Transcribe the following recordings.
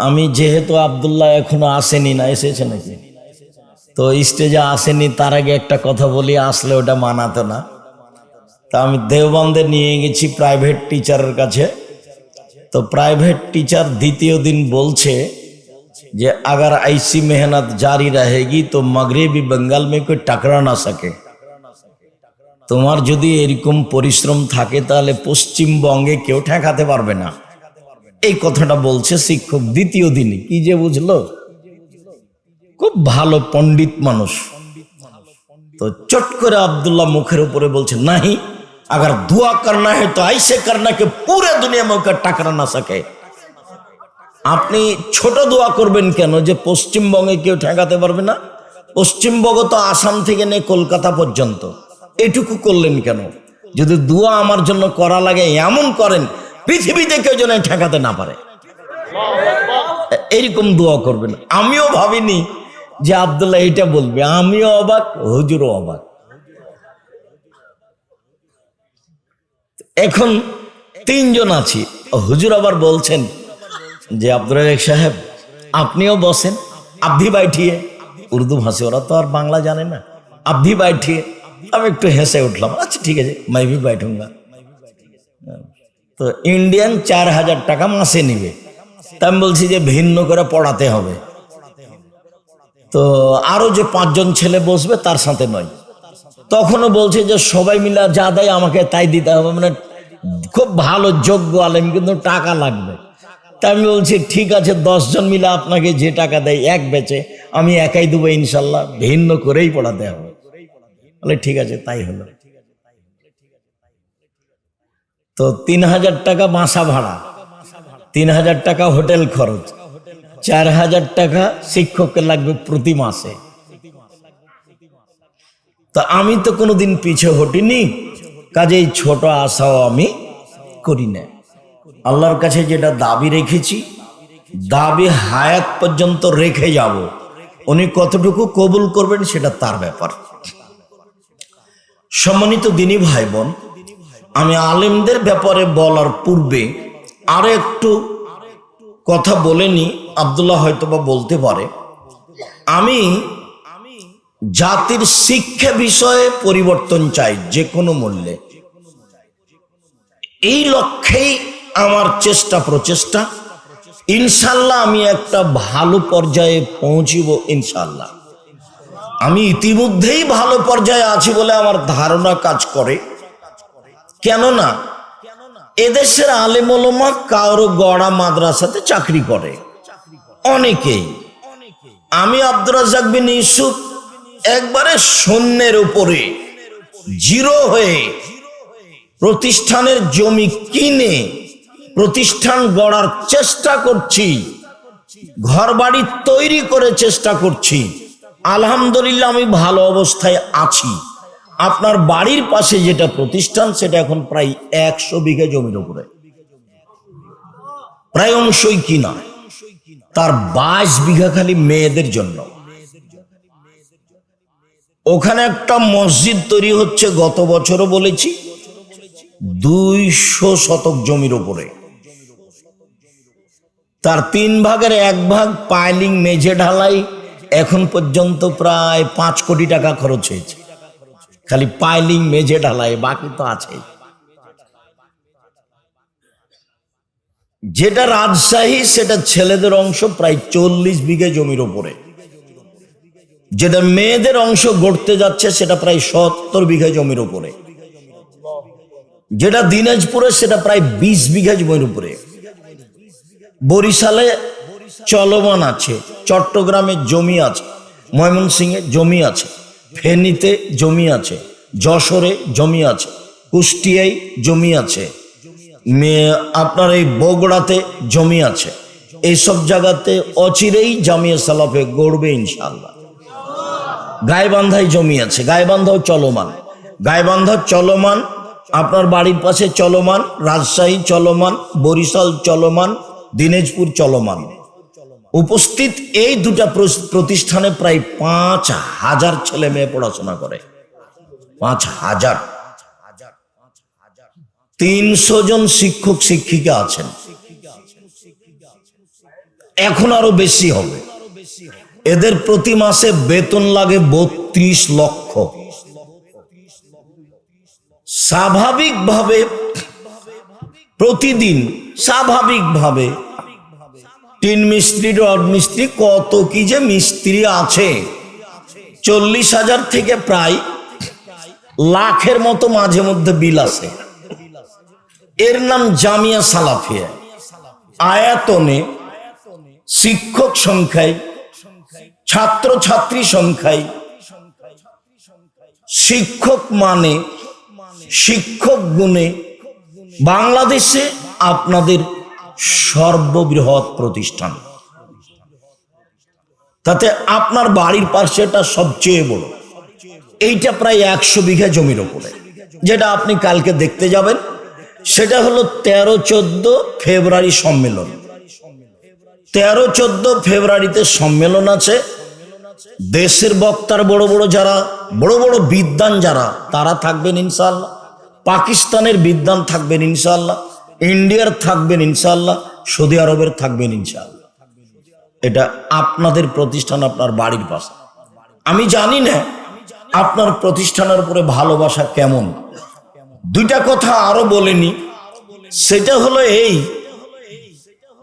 আমি যেহেতু আবদুল্লাহ এখনো আসেনি না এসেছে নাকি তো স্টেজে আসেনি তার আগে একটা কথা বলি আসলে ওটা মানাতো না তা আমি দেওবন্দে নিয়ে গেছি প্রাইভেট টিচারের কাছে তো প্রাইভেট টিচার দ্বিতীয় দিন বলছে যে अगर ऐसी मेहनत जारी रहेगी तो मगरबी बंगाल में कोई टकरा ना सके তোমার যদি এরকম পরিশ্রম থাকে তাহলে পশ্চিমবঙ্গে কেউ ঠেকাতে পারবে না এই কথাটা বলছে শিক্ষক দ্বিতীয় দিনে কি যে বুঝলো খুব ভালো পণ্ডিত মানুষ তো চট করে আব্দুল্লাহ মুখের উপরে বলছে নাহি अगर दुआ करना है तो ऐसे करना कि पूरे दुनिया में ওকে টাকরা না সকে আপনি ছোট দোয়া করবেন কেন যে পশ্চিমবঙ্গে কেউ ঠেকাতে পারবে না পশ্চিমবঙ্গ তো আসাম থেকে নিয়ে কলকাতা পর্যন্ত এটুকু করলেন কেন যদি দোয়া আমার জন্য করা লাগে এমন করেন পৃথিবীতে কেউ যেন ঠেকাতে না পারে। এইরকম দোয়া করবেন। আমিও ভাবিনি যে আবদুল্লাহ এটা বলবে। আমিও অবাক, হুজুরও অবাক। এখন তিনজন আছি। হুজুর আবার বলছেন যে আব্দুল রাজাক সাহেব, আপনিও বসেন। আবধি বাইঠিয়ে। উর্দু ভাষী ওরা তো আর বাংলা জানে না। আবধি বাইঠিয়ে, আমি একটু হেসে উঠলাম। আচ্ছা ঠিক আছে মাই ভি বাইঠুঙ্গা। তো ইন্ডিয়ান চার হাজার টাকা মাসে নিবে। তা আমি বলছি যে ভিন্ন করে পড়াতে হবে। তো আরও যে পাঁচজন ছেলে বসবে তার সাথে নয়। তখনও বলছে যে সবাই মিলে যা দেয় আমাকে তাই দিতে হবে। মানে খুব ভালো, যোগ্য আলেম, কিন্তু টাকা লাগবে। তা আমি বলছি, ঠিক আছে, দশজন মিলে আপনাকে যে টাকা দেয় এক বেচে আমি একাই দেবো ইনশাল্লাহ। ভিন্ন করেই পড়াতে হবে। বলে, ঠিক আছে, তাই হলো। তো তিন হাজার টাকা বাসা ভাড়া। তিন হাজার টাকা হোটেল খরচ। চার হাজার টাকা শিক্ষককে লাগবে প্রতি মাসে। তা আমি তো কোনোদিন পিছে হটিনি, কাজেই ছোট আশাও আমি করি না। আল্লাহর কাছে যেটা দাবি রেখেছি, দাবি হায়াত পর্যন্ত রেখে যাব। উনি কতটুকু কবুল করবেন সেটা তার ব্যাপার। সম্মানিত দিনী ভাই বোন আমি আলেমদের ব্যাপারে বলার পূর্বে আরও একটু কথা বলেনি আবদুল্লাহ হয়তোবা বলতে পারে। আমি জাতির শিক্ষা বিষয়ে পরিবর্তন চাই যে কোনো মূল্যে। এই লক্ষ্যেই আমার চেষ্টা প্রচেষ্টা। ইনশাল্লাহ আমি একটা ভালো পর্যায়ে পৌঁছিব, ইনশাল্লাহ। আমি ইতিমধ্যেই ভালো পর্যায়ে আছি বলে আমার ধারণা কাজ করে। কেননা এদেশের আলেমলমা কারও গড়া মাদ্রাসাতে চাকরি করে। অনেকেই। আমি আব্দুর রাজাক বিন ইউসুফ একবারে শূন্যের উপরে, জিরো হয়ে প্রতিষ্ঠানের জমি কিনে প্রতিষ্ঠান গড়ার চেষ্টা করছি ঘর বাড়ি তৈরি করে চেষ্টা করছি। আলহামদুলিল্লাহ আমি ভালো অবস্থায় আছি। আপনার বাড়ির পাশে যেটা প্রতিষ্ঠান, সেটা এখন প্রায় একশো বিঘা জমির উপরে। প্রায় অংশই কিনা তার বাইশ বিঘা খালি মেয়েদের জন্য। ওখানে একটা মসজিদ তৈরি হচ্ছে, গত বছরও বলেছি, দুইশো শতক জমির উপরে। তার তিন ভাগের এক ভাগ পাইলিং মেঝে ঢালাই, এখন পর্যন্ত প্রায় পাঁচ কোটি টাকা খরচ হয়েছে। খালি পাইলিং মেঝে ঢালাই, বাকি তো আছে যেটা রাজশাহী, সেটা ছেলেদের অংশ প্রায় চল্লিশ বিঘে জমির ওপরে। যেটা মেয়েদের অংশ গড়তে যাচ্ছে, সেটা প্রায় সত্তর বিঘা জমির উপরে যেটা দিনাজপুরে, সেটা প্রায় বিশ বিঘা জমির উপরে। বরিশালে চলমান আছে, চট্টগ্রামে জমি আছে, ময়মনসিংহে জমি আছে। ফেনীতে জমি আছে, যশোরে জমি আছে, কুষ্টিয়ায় জমি আছে। আপনার এই বগড়াতে জমি আছে। এইসব জায়গাতে অচিরেই জামিয়া সালাফে গড়বে ইনশাল্লাহ গাইবান্ধায় জমি আছে, গাইবান্ধাও চলমান। গাইবান্ধা চলমান, আপনার বাড়ির পাশে চলমান, রাজশাহী চলমান, বরিশাল চলমান, দিনাজপুর চলমান। উপস্থিত এই দুটা প্রতিষ্ঠানে প্রায় পাঁচ হাজার ছেলে মেয়ে পড়াশোনা করে। পাঁচ হাজার। তিনশো জন শিক্ষক, শিক্ষিকা আছেন। এখন আরও বেশি হবে। এদের প্রতি মাসে বেতন লাগে বত্রিশ লক্ষ। স্বাভাবিকভাবে প্রতিদিন, স্বাভাবিকভাবে তিন মিস্ত্রি, রড মিস্ত্রি, কত কি যে মিস্ত্রি আছে। চল্লিশ হাজার থেকে প্রায় লাখের মতো মাঝে মধ্যে বিল আছে। এর নাম জামিয়া সালাফিয়া। আয়াতনে শিক্ষক সংখ্যায় ছাত্র ছাত্রী সংখ্যায়, শিক্ষক মানে শিক্ষক গুণে বাংলাদেশে আপনাদের সর্ববৃহৎ প্রতিষ্ঠান। তাতে আপনার বাড়ির পাশে এটা সবচেয়ে বড়। এইটা প্রায় একশো বিঘা জমির ওপরে যেটা আপনি কালকে দেখতে যাবেন, সেটা হলো তেরো চোদ্দ ফেব্রুয়ারি সম্মেলন। তেরো চোদ্দ ফেব্রুয়ারিতে সম্মেলন আছে। দেশের বক্তার বড় বড় যারা, বড় বড় বিদ্বান যারা, তারা থাকবেন ইনশাল্লাহ পাকিস্তানের বিদ্বান থাকবেন ইনশাল্লাহ ইন্ডিয়ার থাকবেন ইনশাল্লাহ সৌদি আরবের থাকবেন ইনশাল্লাহ এটা আপনাদের প্রতিষ্ঠান আপনার বাড়ির পাশে। আমি জানি না আপনার প্রতিষ্ঠানের উপরে ভালোবাসা কেমন। দুইটা কথা আরও বলেনি। সেটা হলো এই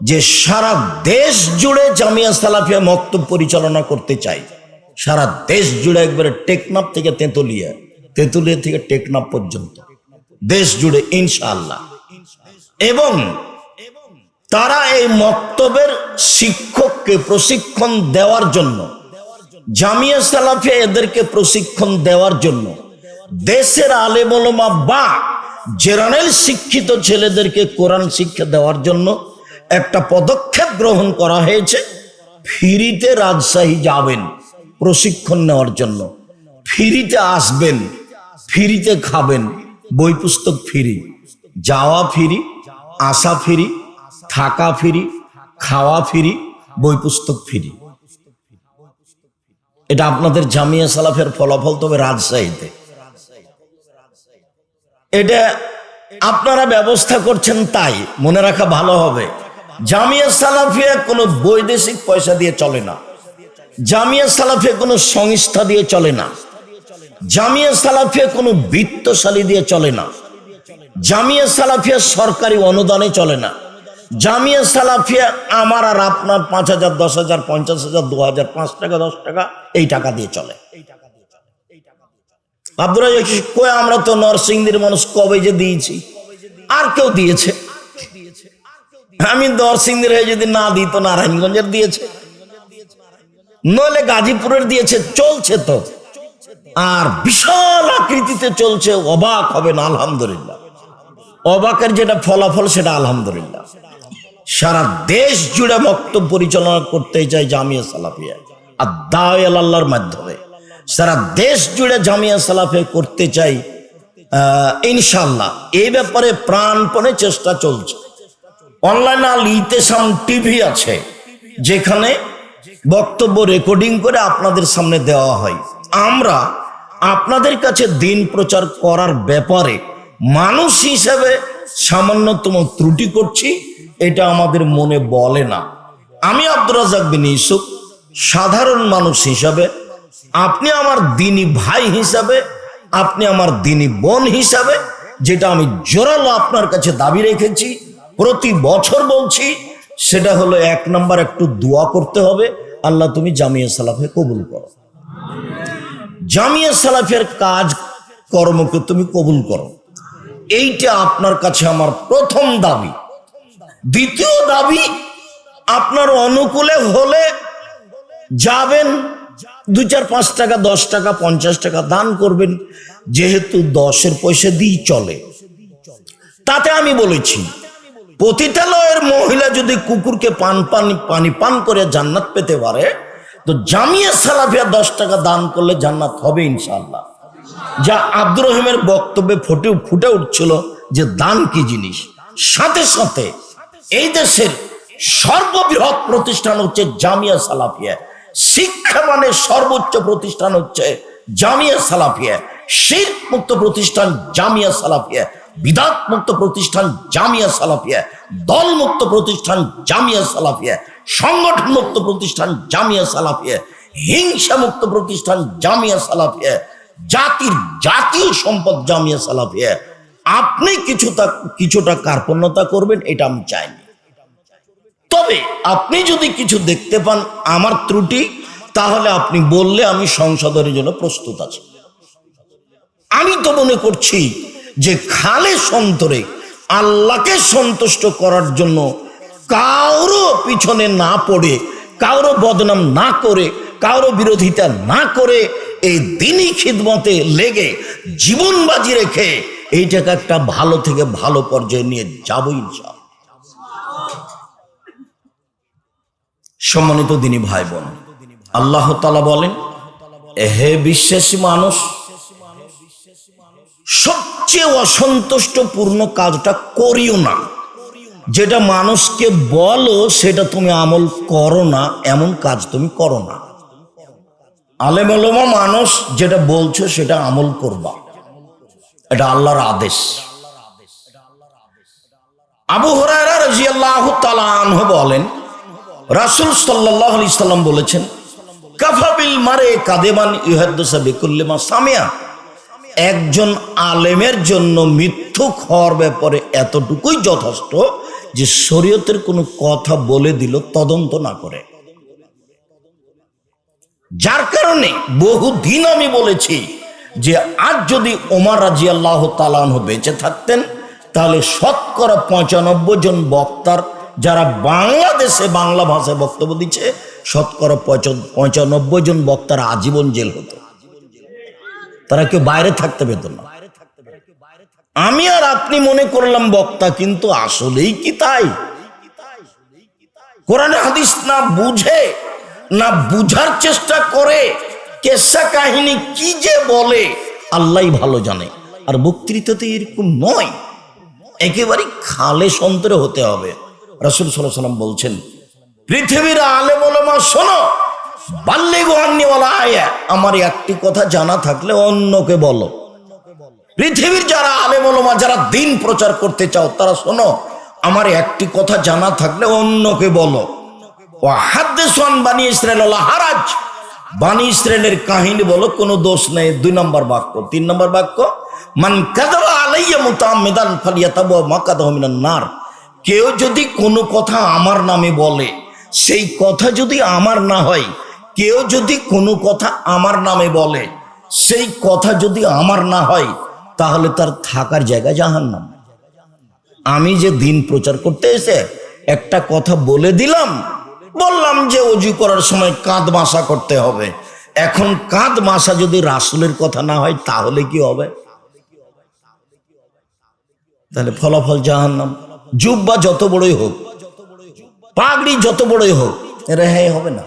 যে সারা দেশ জুড়ে জামিয়া সালাফিয়া মক্তব পরিচালনা করতে চাই সারা দেশ জুড়ে একবারে টেকনাফ থেকে তেঁতুলিয়া তেঁতুলিয়া থেকে টেকনাফ পর্যন্ত। দেশ জুড়ে ইনশাআল্লাহ। এবং তারা এই মক্তবের শিক্ষককে প্রশিক্ষণ দেওয়ার জন্য, জামিয়া সালাফিয়া এদেরকে প্রশিক্ষণ দেওয়ার জন্য, দেশের আলেমলমা বা জেনারেল শিক্ষিত ছেলেদেরকে কোরআন শিক্ষা দেওয়ার জন্য একটা পদক্ষেপ গ্রহণ করা হয়েছে। ফিরিতে রাজশাহী যাবেন প্রশিক্ষণ নেওয়ার জন্য। ফিরিতে আসবেন, ফিরিতে খাবেন বই পুস্তক ফিরি, যাওয়া ফ্রি আসা ফিরি, থাকা ফিরি, খাওয়া ফিরি, বই পুস্তক ফিরি। এটা আপনাদের জামিয়া সালাফের ফলাফল তবে রাজশাহীতে। এটা আপনারা ব্যবস্থা করছেন তাই, মনে রাখা ভালো হবে। জামিয়া সালাফিয়া কোনো বৈদেশিক পয়সা দিয়ে চলে না। জামিয়া সালাফিয়া কোনো সংস্থা দিয়ে চলে না। জামিয়া সালাফিয়া কোনো বৃত্তশালী দিয়ে চলে না। জামিয়া সালাফিয়া সরকারি অনুদানে চলে না। জামিয়া সালাফিয়া আমার আর আপনার পাঁচ হাজার, দশ হাজার, পঞ্চাশ হাজার, দু হাজার, পাঁচ টাকা, দশ টাকা এই টাকা দিয়ে চলে। আব্দুল কই আমরা তো নরসিংদীর মানুষ কবে যে দিয়েছি? আর কেউ দিয়েছে। আমি নরসিংদীর হয়ে যদি না দিই তো নারায়ণগঞ্জের দিয়েছে। নইলে গাজীপুরের দিয়েছে, চলছে তো। আর বিশাল আকৃতিতে চলছে, অবাক হবে না আলহামদুলিল্লাহ। অবাকের যেটা ফলাফল সেটা আলহামদুলিল্লাহ। সারা দেশ জুড়ে বক্তব্য পরিচালনা করতে চাই জামিয়া সালাফিয়া। আর দাওয়াল আল্লাহর মাধ্যমে। সারা দেশ জুড়ে জামিয়া সালাফে করতে চাই ইনশাল্লাহ এই ব্যাপারে প্রাণপণে চেষ্টা চলছে। অনলাইন আল ইতেসাম টিভি আছে, যেখানে বক্তব্য রেকর্ডিং করে আপনাদের সামনে দেওয়া হয়। আমরা আপনাদের কাছে দিন প্রচার করার ব্যাপারে মানুষ হিসেবে সামান্যতম ত্রুটি করছি, এটা আমাদের মনে বলে না। আমি আব্দুর রাজাক বিন ইউসুফ, সাধারণ মানুষ হিসাবে, আপনি আমার দিনী ভাই হিসাবে, আপনি আমার দিনী বোন হিসাবে, যেটা আমি জোরালো আপনার কাছে দাবি রেখেছি, প্রতি বছর বলছি, সেটা হলো এক নাম্বার একটু দোয়া করতে হবে। আল্লাহ তুমি জামিয়া সালাফে কবুল করো। জামিয়া সালাফের কাজ কর্মকে তুমি কবুল করো। এইটা আপনার কাছে আমার প্রথম দাবি। দ্বিতীয় দাবি, আপনার অনুকূলে হলে যাবেন, দু চার পাঁচ টাকা, দশ টাকা, পঞ্চাশ টাকা দান করবেন, যেহেতু দশের পয়সা দিয়ে চলে। তাতে আমি বলেছি পতিতালয়ের মহিলা যদি কুকুরকে পান পানি পানি পান করে জান্নাত পেতে পারে, তো জামিয়া সালাফিয়া দশ টাকা দান করলে জান্নাত হবে ইনশাল্লাহ যা আব্দুর রহিমের বক্তব্যে ফুটে ফুটে উঠছিল যে দান কি জিনিস? সাথে সাথে এই দেশের সর্ববৃহৎ প্রতিষ্ঠান হচ্ছে জামিয়া সালাফিয়া। শিক্ষা মানে সর্বোচ্চ প্রতিষ্ঠান হচ্ছে জামিয়া সালাফিয়া। শির মুক্ত প্রতিষ্ঠান জামিয়া সালাফিয়া। বিদাত মুক্ত প্রতিষ্ঠান জামিয়া সালাফিয়া। দল মুক্ত প্রতিষ্ঠান জামিয়া সালাফিয়া। সংগঠন মুক্ত প্রতিষ্ঠান জামিয়া সালাফিয়া। হিংসা মুক্ত প্রতিষ্ঠান জামিয়া সালাফিয়া। জাতির জাতীয় সম্পদ জামিয়া সালাফিয়া আপনি কিছুটা কিছুটা কার্পণ্যতা করবেন, এটা আমি চাইনি। তবে আপনি যদি কিছু দেখতে পান, আমার ত্রুটি, তাহলে আপনি বললে আমি সংশোধনের জন্য প্রস্তুত আছি। আমি তো মনে করছি যে খালে সন্তরে আল্লাহকে সন্তুষ্ট করার জন্য কারও পিছনে না পড়ে কারও বদনাম না করে, কারও বিরোধিতা না করে এই দিনই খিদমতে লেগে জীবন বাজি রেখে এইটাকে একটা ভালো থেকে ভালো পর্যায়ে নিয়ে যাব ইনশাআল্লাহ। সম্মানিত দিনী ভাই বোন আল্লাহ তালা বলেন, হে বিশ্বাসী মানুষ, সবচেয়ে অসন্তুষ্টপূর্ণ কাজটা করিও না। যেটা মানুষকে বলো, সেটা তুমি আমল করো না, এমন কাজ তুমি করো না। আলেম আলেমা মানুষ যেটা বলছো, সেটা আমল করবা। এটা আল্লাহর আদেশ। আবু হরারা রাজিয়াল্লাহু তাআলা আনহু বলেন, রাসূল আলাইহি সাল্লাম বলেছেন কাফাবিল মারে কাদেমান ইউহাদ্দুসা বিকুল্লিমা সামিয়া। একজন আলেমের জন্য মিথ্যুক হওয়ার ব্যাপারে এতটুকুই যথেষ্ট যে শরীয়তের কোনো কথা বলে দিল, তদন্ত না করে। যার কারণে বহুদিন আমি বলেছি যে, আজ যদি ওমর রাজি আল্লাহ তালাহ বেঁচে থাকতেন, তাহলে শতকরা পঁচানব্বই জন বক্তার, যারা বাংলাদেশে বাংলা ভাষায় বক্তব্য দিচ্ছে, শতকরা পঁচানব্বই জন বক্তার আজীবন জেল হতো। তারা কেউ বাইরে থাকতে পেত না। আমি আর আপনি মনে করলাম বক্তা, কিন্তু আসলেই কি তাই? কোরআনে হাদিস না বুঝে, না বুঝার চেষ্টা করে, কেসা কাহিনী কি যে বলে আল্লাহ ভালো জানে। আর বক্তৃতাতে এরকম নয়, একেবারে খালে সন্তরে হতে হবে। রাসুল সাল্লাহ সাল্লাম বলছেন, পৃথিবীর আলে বলমা শোনো বাল্যে গোহান্নিওয়ালা আয়া, আমার একটি কথা জানা থাকলে অন্যকে বলো। পৃথিবীর যারা আলে বলমা যারা দিন প্রচার করতে চাও, তারা শোনো, আমার একটি কথা জানা থাকলে অন্যকে বলো। ও হাদ্দেসান বানি ইসরায়েল হারাজ। বানি ইসরায়েলের কাহিনী বলো, কোনো দোষ নেই, দুই নম্বর বাক্য। তিন নম্বর বাক্য, মান কাদাবা আলাইয়া মুতাআম্মিদান ফালিয়াতাবু মাকাদাহু মিনান নার। কেউ যদি কোনো কথা আমার নামে বলে, সেই কথা যদি আমার না হয়, কেউ যদি কোনো কথা আমার নামে বলে, সেই কথা যদি আমার না হয় তাহলে তার থাকার জায়গা জাহান্নাম। আমি যে দিন প্রচার করতে এসে একটা কথা বলে দিলাম, বললাম যে অজু করার সময় কাঁধ মাসা করতে হবে। এখন কাঁধ মাসা যদি রাসুলের কথা না হয়, তাহলে কি হবে? তাহলে ফলাফল জাহান্নাম। জুব্বা যত বড়ই হোক, পাগড়ি যত বড়ই হোক, রেহাই হবে না।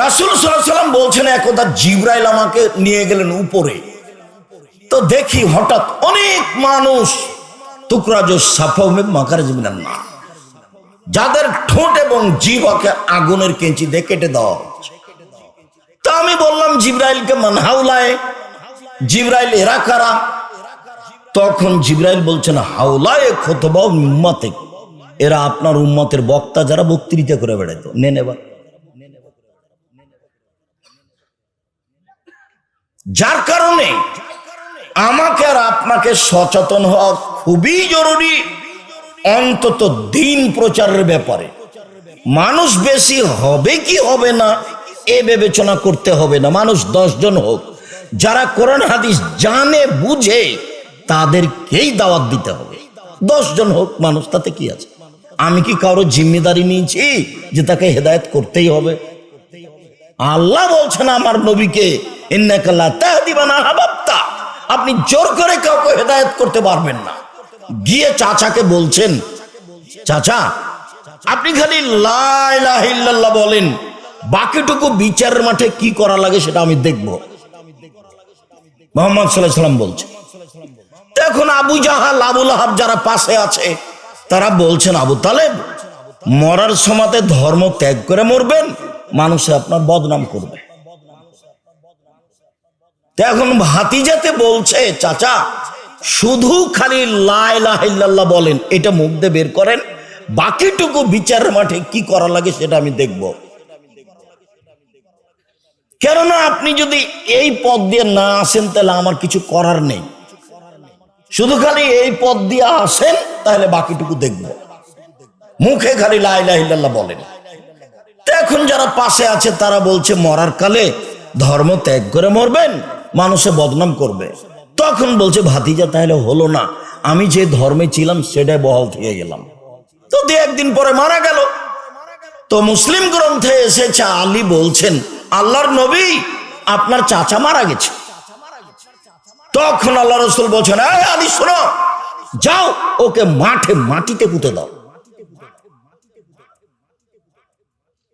রাসুল সাল্লাম বলছেন, একদা জিব্রাইল আমাকে নিয়ে গেলেন উপরে। তো দেখি হঠাৎ অনেক মানুষ টুকরাজ সাফমে মাকার জীবনের না। যাদের ঠোঁট এবং জিভাকে আগুনের কেঞ্চি দিয়ে কেটে দেওয়া হচ্ছে তা আমি বললাম, জিব্রাইলকে মানহাউলায়। জিব্রাইল এরা কারা? তখন জিব্রাইল বলছেন, হাউলায় খতবা উম্মাতে এরা আপনার উম্মতের বক্তা যারা বক্তৃতা করে বেড়াইতো। নেন এবার। যার কারণে আমাকে আর আপনাকে সচেতন হওয়া খুবই জরুরি, অন্তত দিন প্রচারের ব্যাপারে। মানুষ বেশি হবে কি হবে না, এ বিবেচনা করতে হবে না। মানুষ দশজন হোক, যারা কোরআন হাদিস জানে, বুঝে, তাদেরকেই দাওয়াত দিতে হবে। দশজন হোক মানুষ, তাতে কি আছে? আমি কি কারও জিম্মেদারি নিয়েছি যে তাকে হেদায়েত করতেই হবে? আল্লাহ বলছেন আমার নবীকে আপনি জোর করে কাউকে হেদায়েত করতে পারবেন না। গিয়ে চাচাকে বলছেন, চাচা, আপনি খালি লা ইলাহা বলেন, বাকিটুকু বিচারের মাঠে কি করা লাগে সেটা আমি দেখব। মোহাম্মদ সাল্লাম বলছে এখন আবু জাহাল আবুল আহাব যারা পাশে আছে, তারা বলছেন, আবু তালেব, মরার সমাতে ধর্ম ত্যাগ করে মরবেন মানুষে আপনার বদনাম করবে। এখন ভাতিজাতে বলছে, চাচা, শুধু খালি লাইলাহিল্লাহ বলেন, এটা মুখ দিয়ে বের করেন, বাকিটুকু বিচারের মাঠে কি করা লাগে সেটা আমি দেখব। কেননা আপনি যদি এই পথ দিয়ে না আসেন, তাহলে আমার কিছু করার নেই। শুধু খালি এই পথ দিয়ে আসেন, তাহলে বাকিটুকু দেখব। মুখে খালি লাইলাহিল্লাহ বলেন। এখন যারা পাশে আছে, তারা বলছে, মরার কালে ধর্ম ত্যাগ করে মরবেন, মানুষে বদনাম করবে। তখন বলছে, ভাতিজা, তাহলে হলো না। আমি যে ধর্মে ছিলাম, সেটাই বহাল থেকে গেলাম। তো দু একদিন পরে মারা গেল। তো মুসলিম গ্রন্থে এসেছে, আলী বলছেন, আল্লাহর নবী আপনার চাচা মারা গেছে। তখন আল্লাহ রসুল বলছেন, "এই আলী শোনো, যাও, ওকে মাঠে, মাটিতে পুঁতে দাও।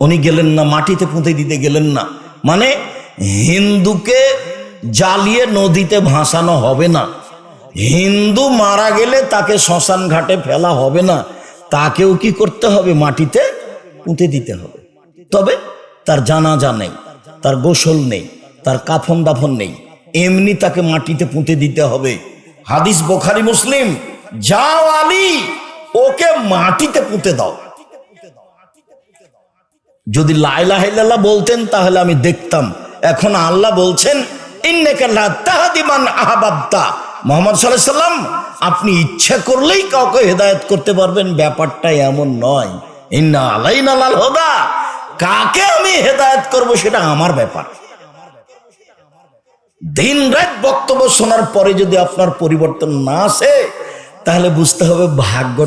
উনি গেলেন না, মাটিতে পুঁতে দিতে গেলেন না। মানে হিন্দুকে জ্বালিয়ে নদীতে ভাসানো হবে না। হিন্দু মারা গেলে তাকে শ্মশান ঘাটে ফেলা হবে না। তাকেও কি করতে হবে? মাটিতে পুঁতে দিতে হবে। তবে তার জানাজা নেই, তার গোসল নেই, তার কাফন দাফন নেই। এমনি তাকে মাটিতে পুঁতে দিতে হবে। হাদিস বোখারি, মুসলিম, যাও আলী, ওকে মাটিতে পুঁতে দাও। যদি লাইলা হাইল্লাহ বলতেন, তাহলে আমি দেখতাম। এখন আল্লাহ বলছেন মোহাম্মদ সাল্লাম, আপনি ইচ্ছা করলেই কাউকে হেদায়েত করতে পারবেন, ব্যাপারটা এমন নয়। ইন্না আলাইনা হোদা। কাকে আমি হেদায়েত করব সেটা আমার ব্যাপার। দিন রাত বক্তব্য শোনার পরে যদি আপনার পরিবর্তন না আসে, তাহলে বুঝতে হবে ভাগ্য